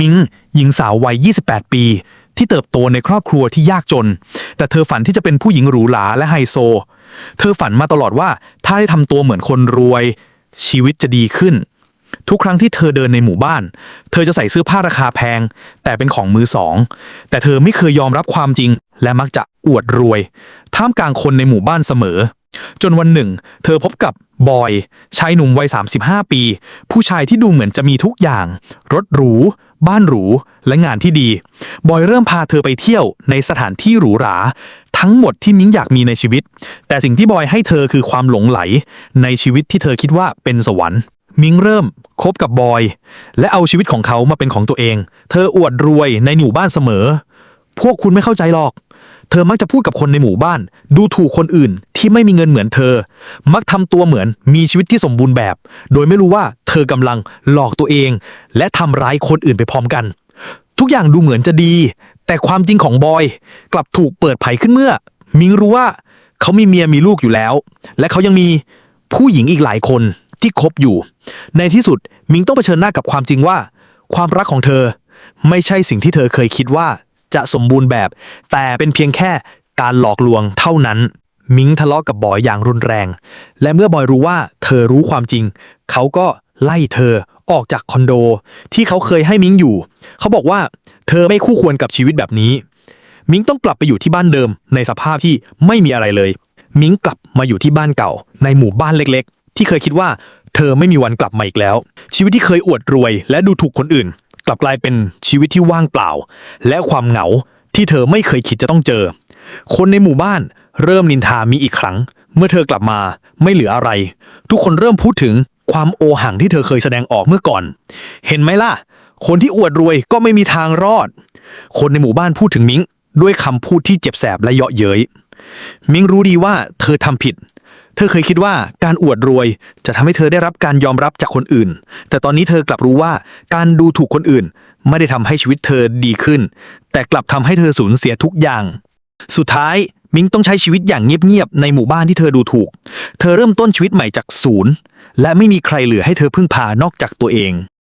มิงหญิงสาววัย 28 ปี ที่เติบโตในครอบครัวที่ยากจน แต่เธอฝันที่จะเป็นผู้หญิงหรูหราและไฮโซ เธอฝันมาตลอดว่าถ้าได้ทำตัวเหมือนคนรวย ชีวิตจะดีขึ้น ทุกครั้งที่เธอเดินในหมู่บ้าน เธอจะใส่เสื้อผ้าราคาแพง แต่เป็นของมือสอง แต่เธอไม่เคยยอมรับความจริง และมักจะอวดรวย ท่ามกลางคนในหมู่บ้านเสมอ จนวันหนึ่ง เธอพบกับ บอย ชายหนุ่มวัย 35 ปี ผู้ชายที่ดูเหมือนจะมีทุกอย่าง รถหรู บ้านหรู และงานที่ดี บอยเริ่มพาเธอไปเที่ยวในสถานที่หรูหรา ทั้งหมดที่มิ้งอยากมีในชีวิต แต่สิ่งที่บอยให้เธอคือความหลงไหล ในชีวิตที่เธอคิดว่าเป็นสวรรค์ มิงเริ่มคบกับบอย และเอาชีวิตของเขามาเป็นของตัวเอง เธออวดรวยในหมู่บ้านเสมอ พวกคุณไม่เข้าใจหรอก ธอมักจะพูดกับคนในหมู่บ้าน ดูถูกคนอื่นที่ไม่มีเงินเหมือนเธอ มักทำตัวเหมือนมีชีวิตที่สมบูรณ์แบบ โดยไม่รู้ว่าเธอกำลังหลอกตัวเอง และทำร้ายคนอื่นไปพร้อมกัน ทุกอย่างดูเหมือนจะดี แต่ความจริงของบอย กลับถูกเปิดเผยขึ้นเมื่อ มิงรู้ว่าเขามีเมียมีลูกอยู่แล้ว และเขายังมีผู้หญิงอีกหลายคนที่คบอยู่ ในที่สุดมิงต้องเผชิญหน้ากับความจริงว่า ความรักของเธอ ไม่ใช่สิ่งที่เธอเคยคิดว่า จะสมบูรณ์แบบ แต่เป็นเพียงแค่การหลอกลวงเท่านั้น มิงทะเลาะกับบอยอย่างรุนแรง และเมื่อบอยรู้ว่าเธอรู้ความจริง เขาก็ไล่เธอออกจากคอนโด ที่เขาเคยให้มิงอยู่ เขาบอกว่าเธอไม่คู่ควรกับชีวิตแบบนี้ มิงต้องกลับไปอยู่ที่บ้านเดิม ในสภาพที่ไม่มีอะไรเลย มิงกลับมาอยู่ที่บ้านเก่า ในหมู่บ้านเล็กๆ ที่เคยคิดว่าเธอไม่มีวันกลับมาอีกแล้ว ชีวิตที่เคยอวดรวยและดูถูกคนอื่น กลับกลายเป็นชีวิตที่ว่างเปล่า และความเหงาที่เธอไม่เคยคิดจะต้องเจอ คนในหมู่บ้านเริ่มนินทามีอีกครั้ง เมื่อเธอกลับมาไม่เหลืออะไร ทุกคนเริ่มพูดถึงความโอหังที่เธอเคยแสดงออกเมื่อก่อน เห็นไหมล่ะ คนที่อวดรวยก็ไม่มีทางรอด คนในหมู่บ้านพูดถึงมิงด้วยคำพูดที่เจ็บแสบและเยาะเย้ยมิงรู้ดีว่าเธอทำผิด เธอเคยคิดว่าการอวดรวยจะทำให้เธอได้รับการยอมรับจากคนอื่น แต่ตอนนี้เธอกลับรู้ว่าการดูถูกคนอื่น ไม่ได้ทำให้ชีวิตเธอดีขึ้น แต่กลับทำให้เธอสูญเสียทุกอย่าง สุดท้ายมิงต้องใช้ชีวิตอย่างเงียบๆในหมู่บ้านที่เธอดูถูก เธอเริ่มต้นชีวิตใหม่จากศูนย์ และไม่มีใครเหลือให้เธอพึ่งพานอกจากตัวเอง